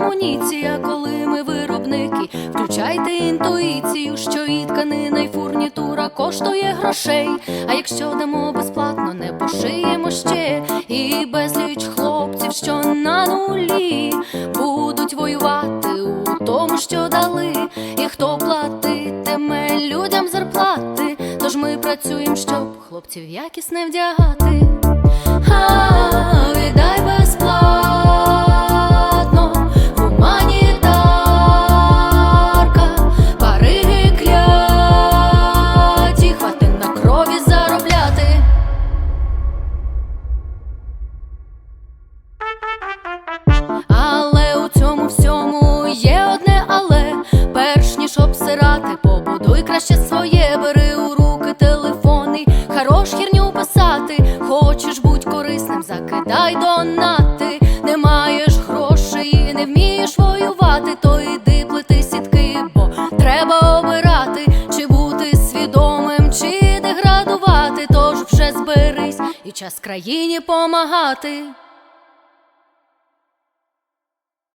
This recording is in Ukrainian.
амуніція, коли ми виробники, включайте інтуїцію, що і тканина, і фурнітура коштує грошей. А якщо дамо безплатно, не пошиємо ще і безліч хлопців, що на нулі будуть воювати у тому, що дали, і хто платитиме людям зарплати. Тож ми працюємо, щоб хлопців якісне вдягати. Краще своє, бери у руки телефони, хорош хірню писати, хочеш будь корисним, закидай донати, не маєш грошей не вмієш воювати, то іди плети сітки, бо треба обирати, чи бути свідомим, чи деградувати, тож вже зберись і час країні помагати.